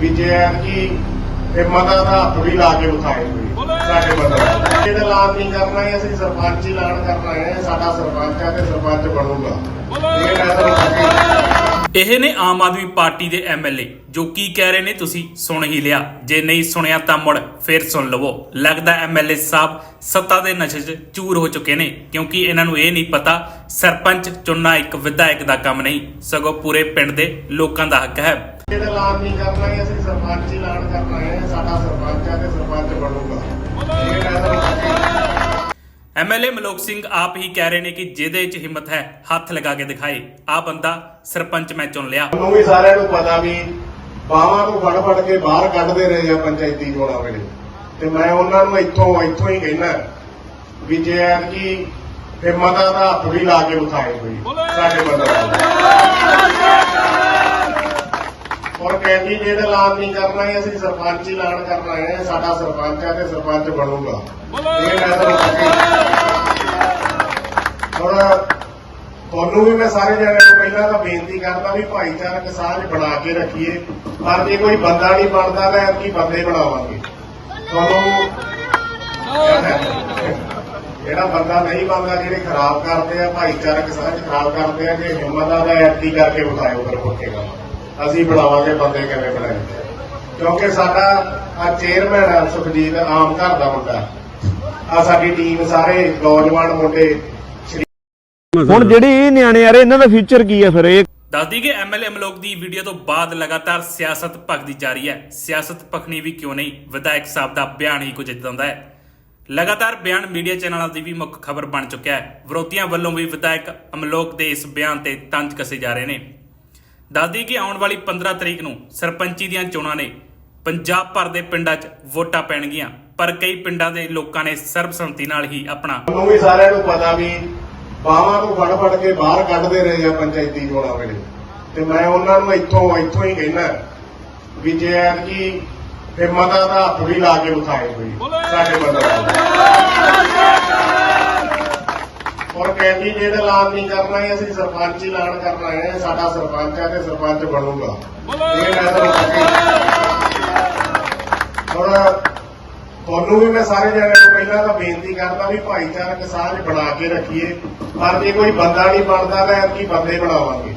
ਵੀ ਜੇ ਐਤਕੀ ਹਿੰਮਤਾਂ ਦਾ ਹੱਥ ਵੀ ਲਾ ਕੇ ਵਿਖਾਏ ਹੋਏ ਸਾਡੇ ਬੰਦੇ ਜਿਹੜਾ ਐਲਾਨ ਨਹੀਂ ਕਰਨਾ ਹੈ ਅਸੀਂ ਸਰਪੰਚ ਹੀ ਐਲਾਨ ਕਰਨਾ ਹੈ ਸਾਡਾ ਸਰਪੰਚ ਹੈ ਤੇ ਸਰਪੰਚ ਬਣੂਗਾ। ਇਹ ਨੇ ਆਮ ਆਦਮੀ ਪਾਰਟੀ ਦੇ ਐਮਐਲਏ ਜੋ ਕੀ ਕਹਿ ਰਹੇ ਨੇ ਤੁਸੀਂ ਸੁਣ ਹੀ ਲਿਆ। ਜੇ ਨਹੀਂ ਸੁਣਿਆ ਤਾਂ ਮੁੜ ਫੇਰ ਸੁਣ ਲਵੋ। ਲੱਗਦਾ ਐਮਐਲਏ ਸਾਹਿਬ ਸੱਤਾ ਦੇ ਨਸ਼ੇ 'ਚ ਚੂਰ ਹੋ ਚੁੱਕੇ ਨੇ ਕਿਉਂਕਿ ਇਹਨਾਂ ਨੂੰ ਇਹ ਨਹੀਂ ਪਤਾ ਸਰਪੰਚ ਚੁਣਨਾ ਇੱਕ ਵਿਧਾਇਕ ਦਾ ਕੰਮ ਨਹੀਂ ਸਗੋਂ ਪੂਰੇ ਪਿੰਡ ਦੇ ਲੋਕਾਂ ਦਾ ਹੱਕ ਹੈ। ਜਿਹੜਾ ਐਲਾਨ ਨਹੀਂ ਕਰਨਾ ਹੈ ਅਸੀਂ ਸਰਪੰਚ ਹੀ ਐਲਾਨ ਕਰਨਾ ਹੈ ਸਾਡਾ ਸਰਪੰਚ ਹੈ ਤੇ ਸਰਪੰਚ ਬਣੂਗਾ। ਇਹ ਮੈਂ ਤੁਹਾਨੂੰ ਅੱਗੇ ਐਮਐਲਏ ਮਲੋਕ ਸਿੰਘ ਆਪ ਹੀ ਕਹਿ ਰਹੇ ਨੇ ਕਿ ਜਿਹਦੇ 'ਚ ਹਿੰਮਤ ਹੈ ਹੱਥ ਲਗਾ ਕੇ ਦਿਖਾਏ। ਆ ਬੰਦਾ ਸਰਪੰਚ ਮੈਂ ਚੁਣ ਲਿਆ। ਤੁਹਾਨੂੰ ਵੀ ਸਾਰਿਆਂ ਨੂੰ ਪਤਾ ਵੀ ਬਾਹਾਂ ਨੂੰ ਫੜ ਫੜ ਕੇ ਬਾਹਰ ਕੱਢਦੇ ਰਹੇ ਆ ਪੰਚਾਇਤੀ ਚੋਣਾਂ ਵੇਲੇ। ਤੇ ਮੈਂ ਉਹਨਾਂ ਨੂੰ ਇੱਥੋਂ ਇੱਥੋਂ ਹੀ ਕਹਿਣਾ ਵੀ ਜੇ ਐਤਕੀ ਹਿੰਮਤਾਂ ਦਾ ਹੱਥ ਵੀ ਲਾ ਕੇ ਵਿਖਾਏ ਹੋਈ ਸਾਡੇ ਬੰਦੇ। ਕੈਂਡੀਡੇਟ ਐਲਾਨ ਨਹੀਂ ਕਰਨਾ ਹੈ, ਅਸੀਂ ਸਰਪੰਚ ਐਲਾਨ ਕਰਨਾ ਹੈ, ਸਾਡਾ ਸਰਪੰਚ ਹੈ ਤੇ ਸਰਪੰਚ ਬਣੂਗਾ। ਇਹ ਤੁਹਾਨੂੰ ਵੀ ਮੈਂ ਸਾਰੇ ਜਣਿਆਂ ਨੂੰ ਪਹਿਲਾਂ ਤਾਂ ਬੇਨਤੀ ਕਰਦਾ ਵੀ ਭਾਈਚਾਰਕ ਸਾਂਝ ਬਣਾ ਕੇ ਰੱਖੀਏ। ਪਰ ਜੇ ਕੋਈ ਬੰਦਾ ਨਹੀਂ ਬਣਦਾ, ਤਾਂ ਐਤਕੀ ਬੰਦੇ ਬਣਾਵਾਂਗੇ। ਤੁਹਾਨੂੰ ਜਿਹੜਾ ਬੰਦਾ ਨਹੀਂ ਬਣਦਾ, ਜਿਹੜੇ ਖਰਾਬ ਕਰਦੇ ਆ, ਭਾਈਚਾਰਕ ਸਾਂਝ ਖਰਾਬ ਕਰਦੇ ਆ, ਜੇ ਹਿੰਮਤ ਆ ਤਾਂ ਐਤਕੀ ਕਰਕੇ ਵਿਖਾਇਓ ਫਿਰ ਪੱਕੇ ਅਸੀਂ ਬਣਾਵਾਂਗੇ ਬੰਦੇ ਕਿਵੇਂ ਬਣਾਏ। ਕਿਉਂਕਿ ਸਾਡਾ ਆ ਚੇਅਰਮੈਨ ਆ ਸੁਖਜੀਤ ਆਮ ਘਰ ਦਾ ਮੁੰਡਾ। ਆ ਸਾਡੀ ਟੀਮ ਸਾਰੇ ਨੌਜਵਾਨ ਮੁੰਡੇ ਹੁਣ ਜਿਹੜੀ ਇਹ ਨਿਆਣੇ ਯਾਰ ਇਹਨਾਂ ਦਾ ਫਿਊਚਰ ਕੀ ਹੈ ਫਿਰ? ਇਹ ਦੱਸਦੀ ਕਿ ਐਮਐਲਏ ਅਮਲੋਕ ਦੀ ਵੀਡੀਓ ਤੋਂ ਬਾਅਦ ਲਗਾਤਾਰ ਸਿਆਸਤ ਭਖਦੀ ਜਾ ਰਹੀ ਹੈ। ਸਿਆਸਤ ਭਖਣੀ ਵੀ ਕਿਉਂ ਨਹੀਂ? ਵਿਧਾਇਕ ਸਾਹਿਬ ਦਾ ਬਿਆਨ ਹੀ ਕੁਝ ਇਦਾਂ ਦਾ ਹੈ। ਲਗਾਤਾਰ ਬਿਆਨ ਮੀਡੀਆ ਚੈਨਲਾਂ ਦੀ ਵੀ ਮੁੱਖ ਖਬਰ ਬਣ ਚੁੱਕਿਆ ਹੈ। ਵਿਰੋਧੀਆਂ ਵੱਲੋਂ ਵੀ ਵਿਧਾਇਕ ਅਮਲੋਕ ਦੇ ਇਸ ਬਿਆਨ ਤੇ ਤੰਜ ਕਸੇ ਜਾ ਰਹੇ ਨੇ। ਦੱਸਦੀ ਕਿ ਆਉਣ ਵਾਲੀ 15 ਤਰੀਕ ਨੂੰ ਸਰਪੰਚੀ ਦੀਆਂ ਚੋਣਾਂ ਨੇ ਪੰਜਾਬ ਭਰ ਦੇ ਪਿੰਡਾਂ 'ਚ ਵੋਟਾਂ ਪੈਣਗੀਆਂ। ਪਰ ਕਈ ਪਿੰਡਾਂ ਦੇ ਲੋਕਾਂ ਨੇ ਸਰਬਸੰਮਤੀ ਨਾਲ ਹੀ ਆਪਣਾ ਤੁਹਾਨੂੰ ਵੀ ਸਾਰਿਆਂ ਨੂੰ ਪਤਾ ਵੀ ਬਾਵਾਂ ਨੂੰ ਫੜ ਫੜ ਕੇ ਬਾਹਰ ਕੱਢਦੇ ਰਹੇ ਆ ਪੰਚਾਇਤੀ ਚੋਣਾਂ ਵੇਲੇ। ਤੇ ਮੈਂ ਉਹਨਾਂ ਨੂੰ ਇੱਥੋਂ ਇੱਥੋਂ ਹੀ ਕਹਿਣਾ ਵੀ ਜੇ ਐਤਕੀ ਹਿੰਮਤਾਂ ਦਾ ਹੱਥ ਵੀ ਲਾ ਕੇ ਵਿਖਾਏ ਹੋਈ ਸਾਡੇ ਬੰਦੇ ਔਰ ਕੈਂਡੀਡੇਟ ਐਲਾਨ ਨਹੀਂ ਕਰਨਾ ਹੈ ਅਸੀਂ ਸਰਪੰਚ ਹੀ ਐਲਾਨ ਕਰਨਾ ਹੈ ਸਾਡਾ ਸਰਪੰਚ ਹੈ ਤੇ ਸਰਪੰਚ ਬਣੂਗਾ। ਇਹ ਮੈਂ ਤੁਹਾਨੂੰ ਅੱਗੇ ਔਰ ਤੁਹਾਨੂੰ ਵੀ ਮੈਂ ਸਾਰੇ ਜਣਿਆਂ ਨੂੰ ਪਹਿਲਾਂ ਤਾਂ ਬੇਨਤੀ ਕਰਦਾ ਵੀ ਭਾਈਚਾਰਕ ਸਾਂਝ ਬਣਾ ਕੇ ਰੱਖੀਏ। ਪਰ ਜੇ ਕੋਈ ਬੰਦਾ ਨਹੀਂ ਬਣਦਾ ਤਾਂ ਐਤਕੀ ਬੰਦੇ ਬਣਾਵਾਂਗੇ।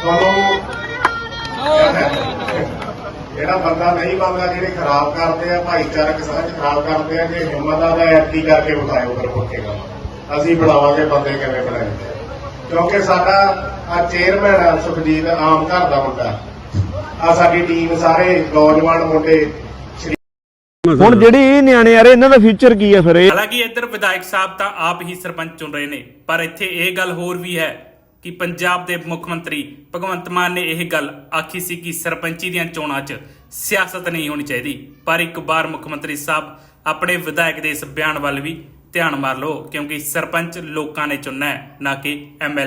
ਤੁਹਾਨੂੰ ਜਿਹੜਾ ਬੰਦਾ ਨਹੀਂ ਬਣਦਾ ਜਿਹੜੇ ਖਰਾਬ ਕਰਦੇ ਆ ਭਾਈਚਾਰਕ ਸਾਂਝ ਖਰਾਬ ਕਰਦੇ ਆ ਜੇ ਹਿੰਮਤ ਆ ਤਾਂ ਐਤਕੀ ਕਰਕੇ ਵਿਖਾਇਓ ਫਿਰ ਪੱਕੇ ਕੰਮ। ਅਸੀਂ ਬਣਾਵਾਂਗੇ ਬੰਦੇ ਕਿਵੇਂ ਬਣਾਏ। ਕਿਉਂਕਿ ਸਾਡਾ ਆ ਚੇਅਰਮੈਨ ਆ ਸੁਖਜੀਤ ਆਮ ਘਰ ਦਾ ਮੁੰਡਾ। ਆ ਸਾਡੀ ਟੀਮ ਸਾਰੇ ਨੌਜਵਾਨ ਮੁੰਡੇ ਹੁਣ ਜਿਹੜੀ ਇਹ ਨਿਆਣੇ ਯਾਰ ਇਹਨਾਂ ਦਾ ਫਿਊਚਰ ਕੀ ਹੈ ਫਿਰ? ਇਹ ਹਾਲਾਂਕਿ ਇੱਧਰ ਵਿਧਾਇਕ ਸਾਹਿਬ ਤਾਂ ਆਪ ਹੀ ਸਰਪੰਚ ਚੁਣ ਰਹੇ ਨੇ ਪਰ ਇੱਥੇ ਇਹ ਗੱਲ ਹੋਰ ਵੀ ਹੈ ਕਿ ਪੰਜਾਬ ਦੇ ਮੁੱਖ ਮੰਤਰੀ ਭਗਵੰਤ ਮਾਨ ਨੇ ਇਹ ਗੱਲ ਆਖੀ ਸੀ ਕਿ ਸਰਪੰਚੀ ਦੀਆਂ ਚੋਣਾਂ 'ਚ ਸਿਆਸਤ ਨਹੀਂ ਹੋਣੀ ਚਾਹੀਦੀ। ਪਰ ਇੱਕ ਵਾਰ ਮੁੱਖ ਮੰਤਰੀ ਸਾਹਿਬ ਆਪਣੇ ਵਿਧਾਇਕ ਦੇ ਇਸ ਬਿਆਨ ਵੱਲ ਵੀ ਧਿਆਨ ਮਾਰ ਲਓ ਕਿਉਂਕਿ ਸਰਪੰਚ ਲੋਕਾਂ ਨੇ ਚੁਣਨਾ ਹੈ ਨਾ ਕਿ ਐਮਐਲ